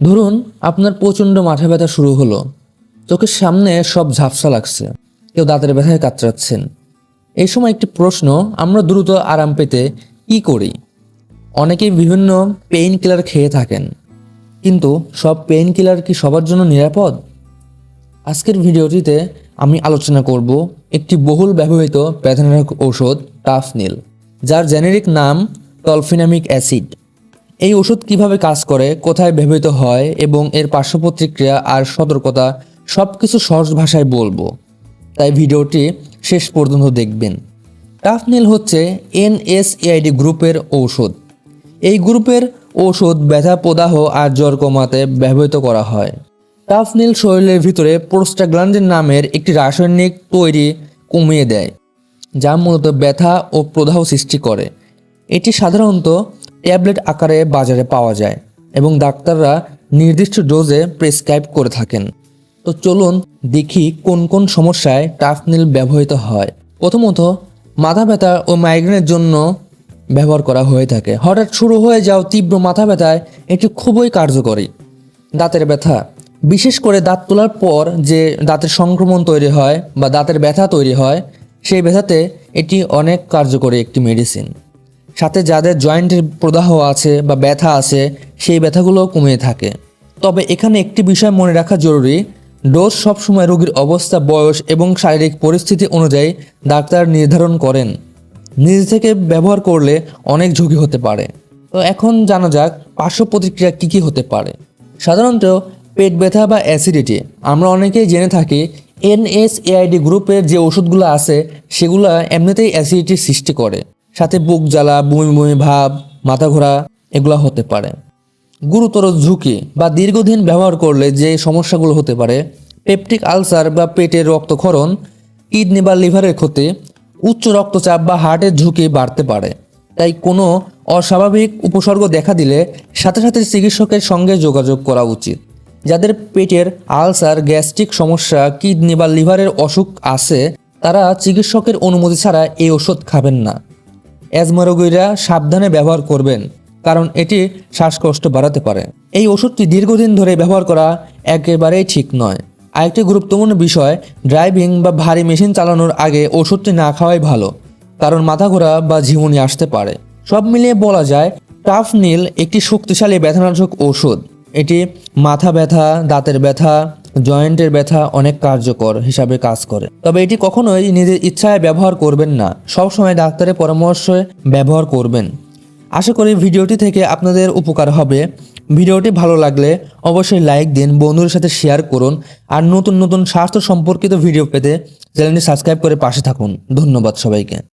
ধরুন আপনার প্রচণ্ড মাথা ব্যথা শুরু হলো। চোখের সামনে সব ঝাপসা লাগছে। কেউ দাঁতের ব্যথায় কাতরাচ্ছেন। এই সময় একটি প্রশ্ন, আমরা দ্রুত আরাম পেতে কি করি? অনেকেই বিভিন্ন পেইন কিলার খেয়ে থাকেন। কিন্তু সব পেইন কিলার কি সবার জন্য নিরাপদ? আজকের ভিডিওটিতে আমি আলোচনা করব একটি বহুল ব্যবহৃত ব্যথানাশক ঔষধ টাফনিল যার জেনেরিক নাম টলফিনামিক অ্যাসিড এই ওষুধ কীভাবে কাজ করে, কোথায় ব্যবহৃত হয় এবং এর পার্শ্ব প্রতিক্রিয়া আর সতর্কতা সব কিছু সহজ ভাষায় বলব। তাই ভিডিওটি শেষ পর্যন্ত দেখবেন। টাফনিল হচ্ছে এনএসএআইডি গ্রুপের ঔষধ। এই গ্রুপের ঔষধ ব্যথা, প্রদাহ আর জ্বর কমাতে ব্যবহৃত করা হয়। টাফনিল শরীরের ভিতরে প্রোস্টাগ্লান্ডিন নামের একটি রাসায়নিক তৈরি কমিয়ে দেয়, যা মূলত ব্যথা ও প্রদাহ সৃষ্টি করে। এটি সাধারণত ট্যাবলেট আকারে বাজারে পাওয়া যায় এবং ডাক্তাররা নির্দিষ্ট ডোজে প্রেসক্রাইব করে থাকেন। তো চলুন দেখি কোন কোন সমস্যায় টাফনিল ব্যবহৃত হয়। প্রথমত, মাথা ব্যথা ও মাইগ্রেনের জন্য ব্যবহার করা হয়ে থাকে। হঠাৎ শুরু হয়ে যাও তীব্র মাথা ব্যথায় এটি খুবই কার্যকরী। দাঁতের ব্যথা, বিশেষ করে দাঁত তোলার পর যে দাঁতের সংক্রমণ তৈরি হয় বা দাঁতের ব্যথা তৈরি হয়, সেই ব্যথাতে এটি অনেক কার্যকরী একটি মেডিসিন সাথে যাদের জয়েন্টের প্রদাহ আছে বা ব্যথা আছে, সেই ব্যথাগুলো কমিয়ে থাকে। তবে এখানে একটি বিষয় মনে রাখা জরুরি, ডোজ সবসময় রোগীর অবস্থা, বয়স এবং শারীরিক পরিস্থিতি অনুযায়ী ডাক্তার নির্ধারণ করেন। নিজ থেকে ব্যবহার করলে অনেক ঝুঁকি হতে পারে। তো এখন জানা যাক, পার্শ্ব প্রতিক্রিয়া কী কী হতে পারে। সাধারণত পেট ব্যথা বা অ্যাসিডিটি, আমরা অনেকেই জেনে থাকি, এনএসএআইডি গ্রুপের যে ওষুধগুলো আছে, সেগুলো এমনিতেই অ্যাসিডিটির সৃষ্টি করে। সাথে বুক জ্বালা, বমি বমি ভাব, মাথা ঘোরা, এগুলো হতে পারে। গুরুতর ঝুঁকি বা দীর্ঘদিন ব্যবহার করলে যে সমস্যাগুলো হতে পারে, পেপটিক আলসার বা পেটের রক্তক্ষরণ, কিডনি বা লিভারের ক্ষতি, উচ্চ রক্তচাপ বা হার্টের ঝুঁকি বাড়তে পারে। তাই কোনো অস্বাভাবিক উপসর্গ দেখা দিলে সাথে সাথে চিকিৎসকের সঙ্গে যোগাযোগ করা উচিত। যাদের পেটের আলসার, গ্যাস্ট্রিক সমস্যা, কিডনি বা লিভারের অসুখ আছে, তারা চিকিৎসকের অনুমতি ছাড়া এই ওষুধ খাবেন না। অ্যাজমা রোগীরা সাবধানে ব্যবহার করবেন, কারণ এটি শ্বাসকষ্ট বাড়াতে পারে। এই ওষুধটি দীর্ঘদিন ধরে ব্যবহার করা একেবারেই ঠিক নয়। আরেকটি গুরুত্বপূর্ণ বিষয়, ড্রাইভিং বা ভারী মেশিন চালানোর আগে ওষুধটি না খাওয়াই ভালো, কারণ মাথা ঘোরা বা ঝিমুনি আসতে পারে। সব মিলিয়ে বলা যায়, টাফ নীল একটি শক্তিশালী ব্যথানাশক ওষুধ। এটি মাথা ব্যথা, দাঁতের ব্যথা জয়েন্টের ব্যথা অনেক কার্যকর হিসাবে কাজ করে। তবে এটি কখনোই নিজের ইচ্ছায় ব্যবহার করবেন না। সবসময় ডাক্তারের পরামর্শে ব্যবহার করবেন। আশা করি ভিডিওটি থেকে আপনাদের উপকার হবে। ভিডিওটি ভালো লাগলে অবশ্যই লাইক দিন, বন্ধুদের সাথে শেয়ার করুন, আর নতুন নতুন স্বাস্থ্য সম্পর্কিত ভিডিও পেতে চ্যানেলটি সাবস্ক্রাইব করে পাশে থাকুন। ধন্যবাদ সবাইকে।